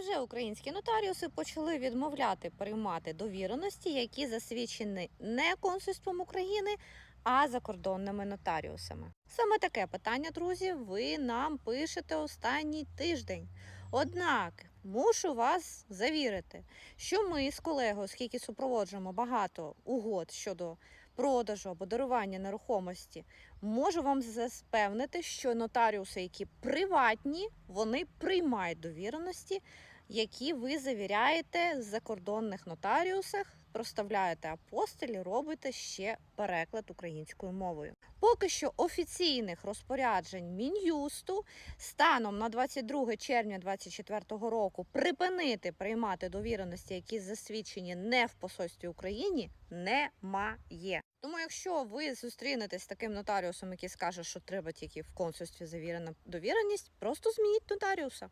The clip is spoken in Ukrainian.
Невже українські нотаріуси почали відмовляти приймати довіреності, які засвідчені не консульством України, а закордонними нотаріусами? Саме таке питання, друзі, ви нам пишете останній тиждень. Однак мушу вас завірити, що ми з колегою, оскільки супроводжуємо багато угод щодо продажу або дарування нерухомості, можу вам запевнити, що нотаріуси, які приватні, вони приймають довіреності, які ви завіряєте в закордонних нотаріусах, проставляєте апостилі, робите ще переклад українською мовою. Поки що офіційних розпоряджень мін'юсту станом на 22 червня 2024 року припинити приймати довіреності, які засвідчені не в посольстві Україні, немає. Тому, якщо ви зустрінетесь з таким нотаріусом, який скаже, що треба тільки в консульстві завірена довіреність, просто змініть нотаріуса.